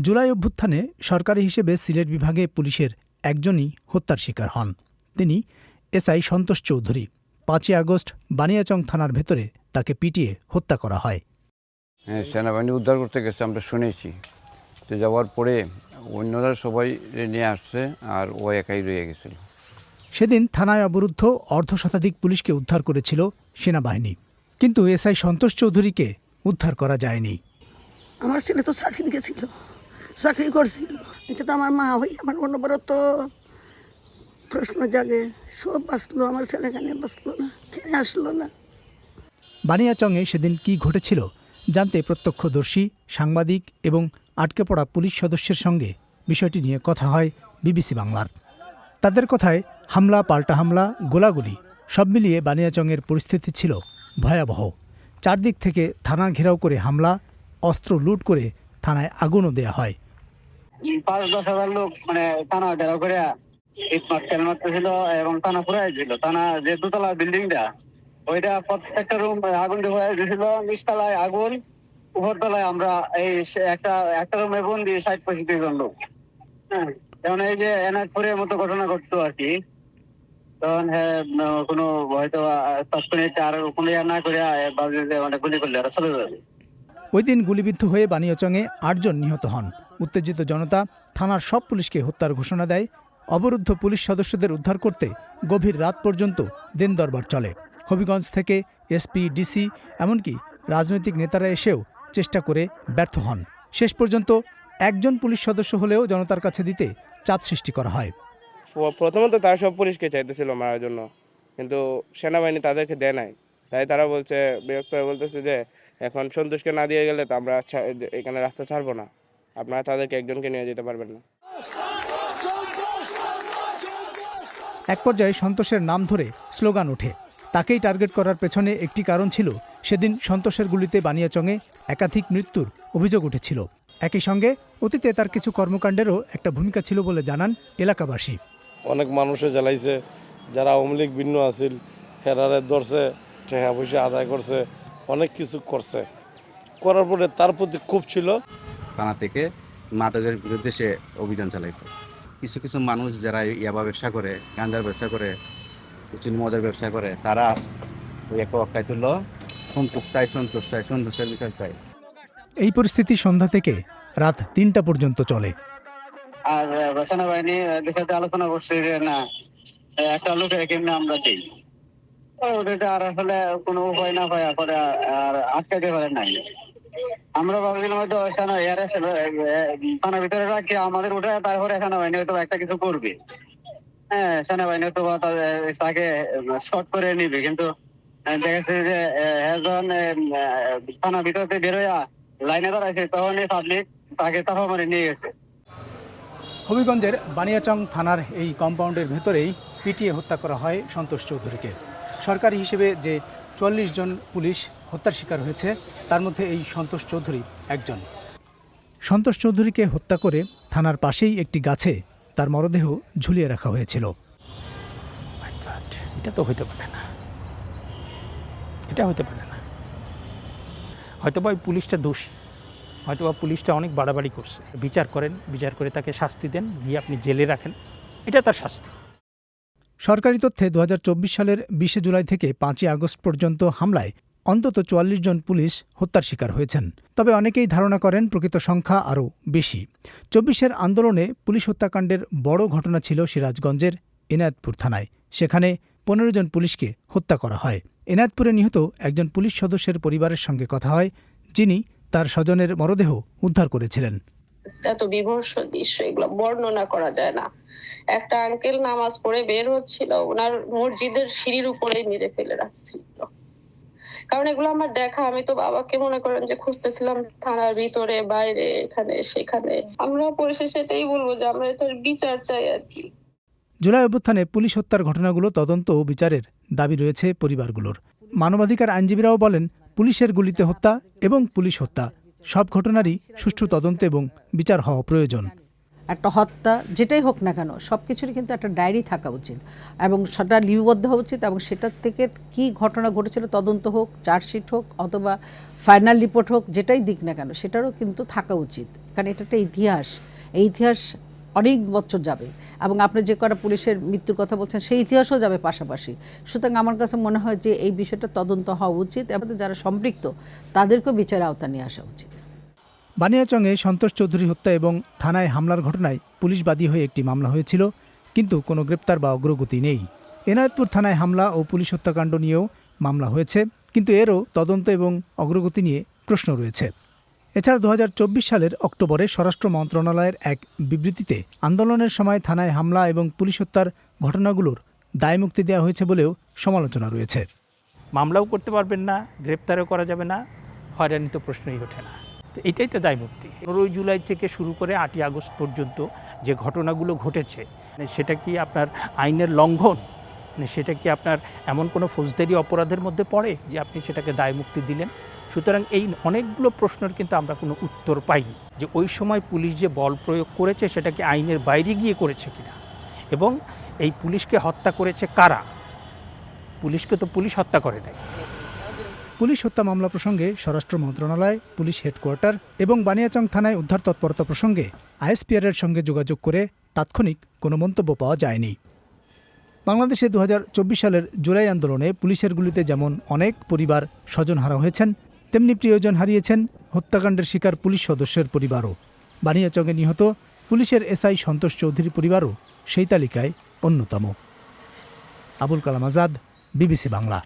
জুলাই অভ্যুত্থানে সরকারি হিসেবে সিলেট বিভাগে পুলিশের একজনই হত্যার শিকার হন। তিনি এসআই সন্তোষ চৌধুরী। পাঁচই আগস্ট বানিয়াচং থানার ভেতরে তাকে পিটিয়ে হত্যা করা হয়। হ্যাঁ সেনাবাহিনী উদ্ধার করতে গেছে আমরা শুনেছি। তো যাওয়ার পরে অন্যরা সবাই নিয়ে আসছে আর ও একাই রয়ে গেছিল। সেদিন থানায় অবরুদ্ধ অর্ধ শতাধিক পুলিশকে উদ্ধার করেছিল সেনাবাহিনী। কিন্তু এসআই সন্তোষ চৌধুরীকে উদ্ধার করা যায়নি। আমার ছেলে তো চাকরি গেছিল চাকরি করছিল এটা তো আমার মা হই আমার অনবরত প্রশ্ন জাগে। সব বাঁচলো, আমার ছেলে কেন বাঁচলো না কেন আসলো না। বানিয়াচংয়ে সেদিন কি ঘটেছিল জানতে প্রত্যক্ষদর্শী, সাংবাদিক এবং আটকে পড়া পুলিশ সদস্যের সঙ্গে বিষয়টি নিয়ে কথা হয় বিবিসি বাংলার। তাদের কথায় হামলা, পাল্টা হামলা, গোলাগুলি সব মিলিয়ে বানিয়াচংয়ের পরিস্থিতি ছিল ভয়াবহ। চারদিক থেকে থানা ঘেরাও করে হামলা, অস্ত্র লুট করে থানায় আগুনও দেয়া হয়। পাঁচ দশ হাজার লোক মানে থানা ঘেরাও করে মারতেছিল এবং ছিল যে দোতলা ওইটা প্রত্যেকটা রুম আগুন দিয়ে দিয়েছিল নিচতলায় আগুন, উপরতলায় আমরা এই একটা একটা রুমে বন্দি ষাট পঁয়ষট্টি জন লোক। হ্যাঁ যেমন এই যে এনায়তপুরের মতো ঘটনা ঘটতো আর কি। তখন হ্যাঁ কোনো হয়তো তাৎক্ষণিক আর কোনো না করে যে মানে গুলি করলে চলে যাবে। ওই দিন গুলিবিদ্ধ হয়ে বানিয়াচংয়ে আটজন নিহত হন। উত্তেজিত জনতা থানার সব পুলিশকে হত্যার ঘোষণা দেয়। অবরুদ্ধ পুলিশ সদস্যদের উদ্ধার করতে গভীর রাত পর্যন্ত দিন দরবার চলে। হবিগঞ্জ থেকে এসপি, ডিসি এমনকি রাজনৈতিক নেতারা এসেও চেষ্টা করে ব্যর্থ হন। শেষ পর্যন্ত একজন পুলিশ সদস্য হলেও জনতার কাছে দিতে চাপ সৃষ্টি করা হয়। প্রথমত তারা সব পুলিশকে চাইতেছিল মারার জন্য। কিন্তু সেনাবাহিনী তাদেরকে দেয় নাই। তাই তারা বলছে, বিরক্ত হয়ে বলতেছে যে এখন সন্তোষকে না দিয়ে গেলে তো আমরা এখানে রাস্তা ছাড়বো না। আপনারা তাদেরকে একজনকে নিয়ে যেতে পারবেন না। এক পর্যায়ে সন্তোষের নাম ধরে স্লোগান ওঠে। তাকেই টার্গেট করার পেছনে একটি কারণ ছিল সেদিন সন্তোষের গুলিতে বানিয়াচংয়ে একাধিক মৃত্যুর অভিযোগ উঠেছিল। একই সঙ্গে অতীতে তার কিছু কর্মকাণ্ডেরও একটা ভূমিকা ছিল বলে জানান এলাকাবাসী। অনেক মানুষে জ্বালাইছে যারা আওয়ামী লীগ ভিন্ন আছিল হেরারে ধরছে টাকা পয়সা আদায় করছে অনেক কিছু করছে। করার পরে তার প্রতি খুব ছিল। থানা থেকে মাদকের বিরুদ্ধে সে অভিযান চালাইতো। কিছু কিছু মানুষ যারা ইয়াবা ব্যবসা করে গাঞ্জার ব্যবসা করে চিনি মদের ব্যবসা করে তারা ওই এক অক্কায় তুলল সন্তোষ চাই সন্তোষ চাই সন্তোষের বিচার চাই। এই পরিস্থিতি সন্ধ্যা থেকে রাত তিনটা পর্যন্ত চলে। আর সেনাবাহিনী সাথে আলোচনা করছে যে না একটা লোকে কেমনে আমরা দিই। আর আসলে কোনো উপায় না পায় পরে আর আটকাতে নাই। আমরা ভাবছিলাম হয়তো থানার ভিতরে রাখি, আমাদের উঠে তারপরে হয়তো একটা কিছু করবে। হ্যাঁ হয়তো তাকে শর্ট করে নিবে, কিন্তু যে একজন থানার ভিতর থেকে বেরোয়া লাইনে দাঁড়াইছে, তখনই পাবলিক তাকে চাপা মারে নিয়ে গেছে। হবিগঞ্জের বানিয়াচং থানার এই কম্পাউন্ডের ভেতরেই পিটিয়ে হত্যা করা হয় সন্তোষ চৌধুরীকে। সরকারি হিসেবে যে চুয়াল্লিশ জন পুলিশ হত্যার শিকার হয়েছে, তার মধ্যে এই সন্তোষ চৌধুরী একজন। সন্তোষ চৌধুরীকে হত্যা করে থানার পাশেই একটি গাছে তার মরদেহ ঝুলিয়ে রাখা হয়েছিল। এটা তো হইতে পারে না। এটা হতে পারে না। হয়তোবা ওই পুলিশটা দোষী, হয়তোবা পুলিশটা অনেক বাড়াবাড়ি করছে। বিচার করেন, বিচার করে তাকে শাস্তি দেন, গিয়ে আপনি জেলে রাখেন। এটা তার শাস্তি। সরকারি তথ্যে দু হাজার চব্বিশ সালের বিশে জুলাই থেকে পাঁচই আগস্ট পর্যন্ত হামলায় অন্তত চুয়াল্লিশ জন পুলিশ হত্যার শিকার হয়েছেন। তবে অনেকেই ধারণা করেন প্রকৃত সংখ্যা আরও বেশি। চব্বিশের আন্দোলনে পুলিশ হত্যাকাণ্ডের বড় ঘটনা ছিল সিরাজগঞ্জের এনায়েতপুর থানায়। সেখানে পনেরো জন পুলিশকে হত্যা করা হয়। এনায়েতপুরে নিহত একজন পুলিশ সদস্যের পরিবারের সঙ্গে কথা হয়, যিনি তার স্বজনের মরদেহ উদ্ধার করেছিলেন। এত বিভৎস দৃশ্য, এগুলো বর্ণনা করা যায় না। একটা আঙ্কেল নামাজ পড়ে বের হচ্ছিল, ওনার মসজিদের সিঁড়ির উপরেই মেরে ফেলে রাখছিল। কারণ এগুলো আমার দেখা, আমি তো বাবাকে মনে করেন যে খুঁজতেছিলাম থানার ভিতরে, বাইরে, এখানে, সেখানে। আমরা পরিশেষে এটাই বলব যে আমরা এটার বিচার চাই আর কি। জুলাই অভ্যুত্থানে পুলিশ হত্যার ঘটনাগুলো তদন্ত ও বিচারের দাবি রয়েছে পরিবারগুলোর। মানবাধিকার আইনজীবীরাও বলেন, পুলিশের গুলিতে হত্যা এবং পুলিশ হত্যা সব ঘটনারই সুষ্ঠু তদন্ত এবং বিচার হওয়া প্রয়োজন। একটা হত্যা যেটাই হোক না কেন, সব কিছুরই কিন্তু একটা ডায়েরি থাকা উচিত এবং সেটা লিপিবদ্ধ হওয়া উচিত এবং সেটার থেকে কি ঘটনা ঘটেছিল, তদন্ত হোক, চার্জশিট হোক অথবা ফাইনাল রিপোর্ট হোক, যেটাই দিক না কেন, সেটারও কিন্তু থাকা উচিত। কারণ এটা একটা ইতিহাস। এই ইতিহাস অনেক বছর যাবে এবং আপনি যে কটা পুলিশের মৃত্যুর কথা বলছেন, সেই ইতিহাসও যাবে পাশাপাশি। সুতরাং আমার কাছে মনে হয় যে এই বিষয়টা তদন্ত হওয়া উচিত এবং যারা সম্পৃক্ত, তাদেরকেও বিচারের আওতা নিয়ে আসা উচিত। বানিয়াচংয়ে সন্তোষ চৌধুরী হত্যা এবং থানায় হামলার ঘটনায় পুলিশ বাদী হয়ে একটি মামলা হয়েছিল, কিন্তু কোনো গ্রেপ্তার বা অগ্রগতি নেই। এনায়তপুর থানায় হামলা ও পুলিশ হত্যাকাণ্ড নিয়েও মামলা হয়েছে, কিন্তু এরও তদন্ত এবং অগ্রগতি নিয়ে প্রশ্ন রয়েছে। এছাড়া দু হাজার চব্বিশ সালের অক্টোবরে স্বরাষ্ট্র মন্ত্রণালয়ের এক বিবৃতিতে আন্দোলনের সময় থানায় হামলা এবং পুলিশ হত্যার ঘটনাগুলোর দায়মুক্তি দেওয়া হয়েছে বলেও সমালোচনা রয়েছে। মামলাও করতে পারবেন না, গ্রেপ্তারও করা যাবে না, হয়রানি তো প্রশ্নই ওঠে না। তো এটাই তো দায়মুক্তি। পনেরোই জুলাই থেকে শুরু করে আটই আগস্ট পর্যন্ত যে ঘটনাগুলো ঘটেছে মানে সেটা কি আপনার আইনের লঙ্ঘন? মানে সেটা কি আপনার এমন কোনো ফৌজদারি অপরাধের মধ্যে পড়ে যে আপনি সেটাকে দায়মুক্তি দিলেন? সুতরাং এই অনেকগুলো প্রশ্নের কিন্তু আমরা কোনো উত্তর পাইনি যে ওই সময় পুলিশ যে বল প্রয়োগ করেছে সেটা কি আইনের বাইরে গিয়ে করেছে কিনা। এবং এই পুলিশকে হত্যা করেছে কারা? পুলিশকে তো পুলিশ হত্যা করে নাই। পুলিশ হত্যা মামলা প্রসঙ্গে স্বরাষ্ট্র মন্ত্রণালয়, পুলিশ হেডকোয়ার্টার এবং বানিয়াচং থানায় উদ্ধার তৎপরতা প্রসঙ্গে আইএসপিআরের সঙ্গে যোগাযোগ করে তাৎক্ষণিক কোনো মন্তব্য পাওয়া যায়নি। বাংলাদেশে দু হাজার চব্বিশ সালের জুলাই আন্দোলনে পুলিশের গুলিতে যেমন অনেক পরিবার স্বজনহারা হয়েছেন তেমনি প্রিয়জন হারিয়েছেন হত্যাকাণ্ডের শিকার পুলিশ সদস্যের পরিবারও। বানিয়াচংয়ে নিহত পুলিশের এসআই সন্তোষ চৌধুরী পরিবারও সেই তালিকায় অন্যতম। আবুল কালাম আজাদ, বিবিসি বাংলা।